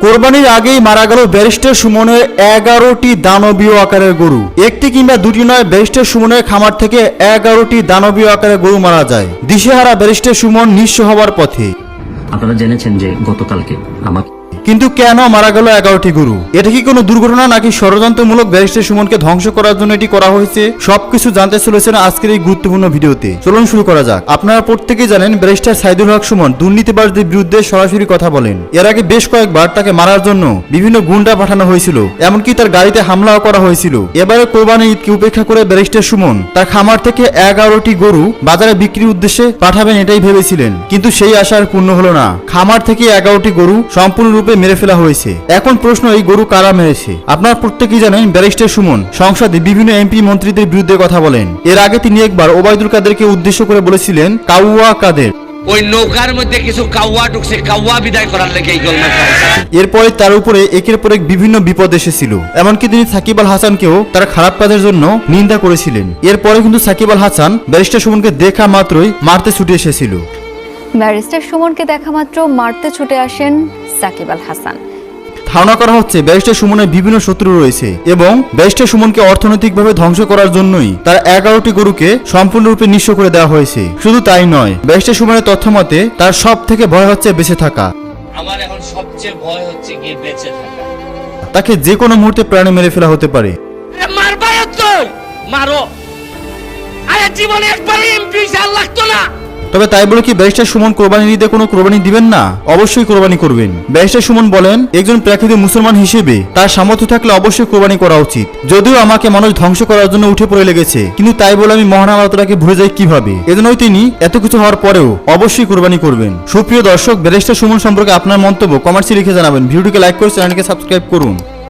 কোরবানির আগেই মারা গেল ব্যারিস্টার সুমনের এগারোটি দানবীয় আকারের গরু। একটি কিংবা দুটি নয়, ব্যারিস্টার সুমনের খামার থেকে এগারোটি দানবীয় আকারের গরু মারা যায়। দিশেহারা ব্যারিস্টার সুমন নিঃস্ব হওয়ার পথে। আপনারা জেনেছেন যে গতকালকে আমাকে কিন্তু কেন মারা গেল এগারোটি গরু? এটা কি কোনো দুর্ঘটনা নাকি ষড়যন্ত্রমূলক ব্যারিস্টার সুমনকে ধ্বংস করার জন্য এটি করা হয়েছে? সবকিছু জানতে চলেছেন আজকের এই গুরুত্বপূর্ণ ভিডিওতে। চলুন শুরু করা যাক। আপনারা প্রত্যেকেই জানেন ব্যারিস্টার সাইদুল হক সুমন দুর্নীতিবাজদের বিরুদ্ধে সরাসরি কথা বলেন। এর আগে বেশ কয়েকবার তাকে মারার জন্য বিভিন্ন গুন্ডা পাঠানো হয়েছিল, এমনকি তার গাড়িতে হামলাও করা হয়েছিল। এবারে কোরবানি ঈদকে উপেক্ষা করে ব্যারিস্টার সুমন তার খামার থেকে এগারোটি গরু বাজারে বিক্রির উদ্দেশ্যে পাঠাবেন এটাই ভেবেছিলেন। কিন্তু সেই আশা আর পূর্ণ হলো না। খামার থেকে এগারোটি গরু সম্পূর্ণরূপে মেরে ফেলা হয়েছে। এখন প্রশ্ন এই গরু কারা মেরেছে? আপনার প্রত্যেকেই জানেন ব্যারিস্টার সুমন সংসদে বিভিন্ন এমপি মন্ত্রীদের বিরুদ্ধে কথা বলেন। এর আগে তিনি একবার ওবায়দুল কাদেরকে উদ্দেশ্য করে বলেছিলেন কাউয়া কাদের? ওই নৌকার মধ্যে কিছু কাউয়া ঢুকছে কাউয়া বিদায় করার লেগে এই গল্প এরপরে তার উপরে একের পর এক বিভিন্ন বিপদ এসেছিল। এমনকি তিনি সাকিব আল হাসানকেও তার খারাপ কাজের জন্য নিন্দা করেছিলেন। এরপরে কিন্তু সাকিব আল হাসান ব্যারিস্টার সুমনকে দেখা মাত্রই মারতে ছুটে এসেছিল। ব্যারিস্টার সুমনকে দেখা মাত্র মারতে ছুটে আসেন সাকিব আল হাসান। ধারণা করা হচ্ছে ব্যারিস্টার সুমনের বিভিন্ন শত্রু রয়েছে এবং ব্যারিস্টার সুমনকে অর্থনৈতিকভাবে ধ্বংস করার জন্যই তার এগারোটি গরুকে সম্পূর্ণরূপে নিঃস্ব করে দেওয়া হয়েছে। শুধু তাই নয় ব্যারিস্টার সুমনের তথ্য মতে তার সব থেকে ভয় হচ্ছে বেঁচে থাকা। আমার এখন সবচেয়ে ভয় হচ্ছে গিয়ে বেঁচে থাকা। তাকে যে কোনো মুহূর্তে প্রাণে মেরে ফেলা হতে পারে। মারো! আরে জীবনে একবার এমপি লাগতো না! তবে তাই বলে কি ব্যারিস্টার সুমন কোরবানি ঈদে কোনো কোরবানি দিবেন না? অবশ্যই কোরবানি করবেন। ব্যারিস্টার সুমন বলেন, একজন প্রাকৃতিক মুসলমান হিসেবে তার সামর্থ্য থাকলে অবশ্যই কোরবানি করা উচিত। যদিও আমাকে মানুষ ধ্বংস করার জন্য উঠে পড়ে লেগেছে, কিন্তু তাই বলে আমি মহান আল্লাহ ভুলে যাই কীভাবে? এজন্যই তিনি এত কিছু হওয়ার পরেও অবশ্যই কোরবানি করবেন। সুপ্রিয় দর্শক, ব্যারিস্টার সুমন সম্পর্কে আপনার মন্তব্য কমার্সে লিখে জানাবেন। ভিডিওটিকে লাইক করে চ্যানেলকে সাবস্ক্রাইব করুন।